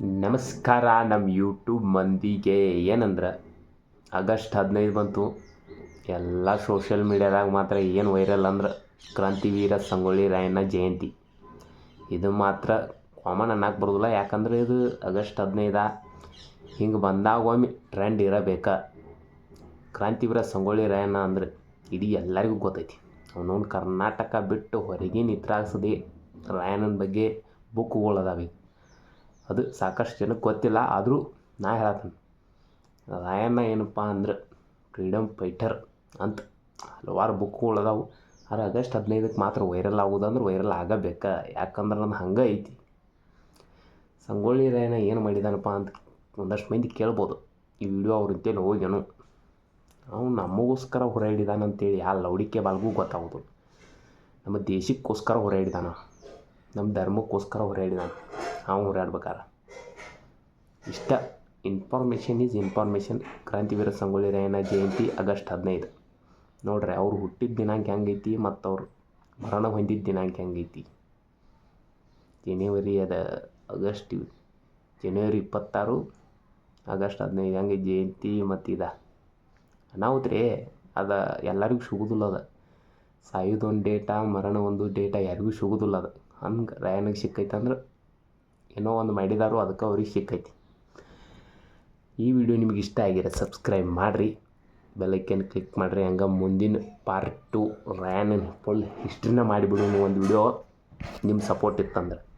ನಮಸ್ಕಾರ ನಮ್ಮ ಯೂಟ್ಯೂಬ್ ಮಂದಿಗೆ. ಏನಂದ್ರೆ, ಆಗಸ್ಟ್ ಹದಿನೈದು ಬಂತು. ಎಲ್ಲ ಸೋಷಿಯಲ್ ಮೀಡ್ಯಾದಾಗ ಮಾತ್ರ ಏನು ವೈರಲ್ ಅಂದ್ರೆ ಕ್ರಾಂತಿವೀರ ಸಂಗೊಳ್ಳಿ ರಾಯಣ್ಣ ಜಯಂತಿ. ಇದು ಮಾತ್ರ ಕಾಮನ್ ಅನ್ನಕ್ಕೆ ಬರೋದಿಲ್ಲ, ಯಾಕಂದ್ರೆ ಇದು ಆಗಸ್ಟ್ ಹದಿನೈದ. ಹಿಂಗೆ ಬಂದಾಗ ಒಮ್ಮೆ ಟ್ರೆಂಡ್ ಇರಬೇಕ. ಕ್ರಾಂತಿವೀರ ಸಂಗೊಳ್ಳಿ ರಾಯಣ್ಣ ಅಂದ್ರೆ ಇಡೀ ಎಲ್ಲರಿಗೂ ಗೊತ್ತೈತಿ. ಅವನವ್ನು ಕರ್ನಾಟಕ ಬಿಟ್ಟು ಹೊರಗಿನ ಇತ್ರಾಗ್ಸದೆ ರಾಯಣ್ಣನ ಬಗ್ಗೆ ಬುಕ್ಗಳು ಅದಾವೆ ಅದು ಸಾಕಷ್ಟು ಜನಕ್ಕೆ ಗೊತ್ತಿಲ್ಲ, ಆದರೂ ನಾ ಹೇಳತ್ತೀನಿ. ರಾಯಣ್ಣ ಏನಪ್ಪ ಅಂದ್ರೆ ಫ್ರೀಡಮ್ ಫೈಟರ್ ಅಂತ ಹಲವಾರು ಬುಕ್ಗಳು ಅದಾವೆ. ಆದ್ರೆ ಆಗಸ್ಟ್ ಹದಿನೈದಕ್ಕೆ ಮಾತ್ರ ವೈರಲ್ ಆಗೋದಂದ್ರೆ ವೈರಲ್ ಆಗಬೇಕಾ, ಯಾಕಂದ್ರೆ ನನ್ನ ಹಂಗೆ ಐತಿ. ಸಂಗೊಳ್ಳಿ ರಾಯಣ್ಣ ಏನು ಮಾಡಿದಾನಪ್ಪ ಅಂತ ಒಂದಷ್ಟು ಮಂದಿ ಕೇಳ್ಬೋದು. ಈ ವಿಡಿಯೋ ಅವ್ರ ಅಂತೇಳಿ ಹೋಗ್ಯಾನು ಅವನು ನಮಗೋಸ್ಕರ ಹೊರಾಡಿದಾನಂತೇಳಿ ಆ ಲೌಡಿಕೆ ಬಾಲ್ಗೂ ಗೊತ್ತಾಗೋದು ನಮ್ಮ ದೇಶಕ್ಕೋಸ್ಕರ ಹೊರಾಡಿದಾನ ನಮ್ಮ ಧರ್ಮಕ್ಕೋಸ್ಕರ ಹೊರಡಿದಾನ ಅವ್ನು ಓಡಾಡ್ಬೇಕಾರ ಇಷ್ಟ. ಇನ್ಫಾರ್ಮೇಷನ್ ಈಸ್ ಇನ್ಫಾರ್ಮೇಷನ್ ಕ್ರಾಂತಿವೀರ ಸಂಗೊಳ್ಳಿ, ರಾಯಣ್ಣ ಜಯಂತಿ, ಆಗಸ್ಟ್ ಹದಿನೈದು. ನೋಡ್ರಿ, ಅವ್ರು ಹುಟ್ಟಿದ ದಿನಾಂಕ ಹೆಂಗೈತಿ ಮತ್ತು ಅವ್ರು ಮರಣ ಹೊಂದಿದ ದಿನಾಂಕ ಹೆಂಗೈತಿ. ಜನವರಿ ಅದ, ಆಗಸ್ಟ್ ಜನವರಿ ಇಪ್ಪತ್ತಾರು, ಆಗಸ್ಟ್ ಹದಿನೈದು. ಹೆಂಗೆ ಜಯಂತಿ ಮತ್ತು ಇದ. ಅನಾಹುತ ರೀ ಅದು ಎಲ್ಲರಿಗೂ ಸಿಗುದಿಲ್ಲ ಅದು. ಸಾಯೋದೊಂದು ಡೇಟಾ ಮರಣ ಒಂದು ಡೇಟಾ ಯಾರಿಗೂ ಸಿಗುದಿಲ್ಲ ಅದು. ಹಂಗೆ ರಾಯನಿಗೆ ಸಿಕ್ಕೈತೆ ಅಂದ್ರೆ ಏನೋ ಒಂದು ಮಾಡಿದಾರೋ, ಅದಕ್ಕೆ ಅವ್ರಿಗೆ ಸಿಕ್ಕೈತಿ. ಈ ವಿಡಿಯೋ ನಿಮಗೆ ಇಷ್ಟ ಆಗಿರ ಸಬ್ಸ್ಕ್ರೈಬ್ ಮಾಡಿರಿ. ಬೆಲ್ಲೈಕನ್ ಕ್ಲಿಕ್ ಮಾಡಿರಿ. ಹಂಗೆ ಮುಂದಿನ ಪಾರ್ಟ್ ಟು ರ್ಯಾನ್ ಫುಲ್ ಹಿಸ್ಟ್ರಿನ ಮಾಡಿಬಿಡು ಒಂದು ವಿಡಿಯೋ ನಿಮ್ಮ ಸಪೋರ್ಟ್ ಇತ್ತಂದ್ರೆ.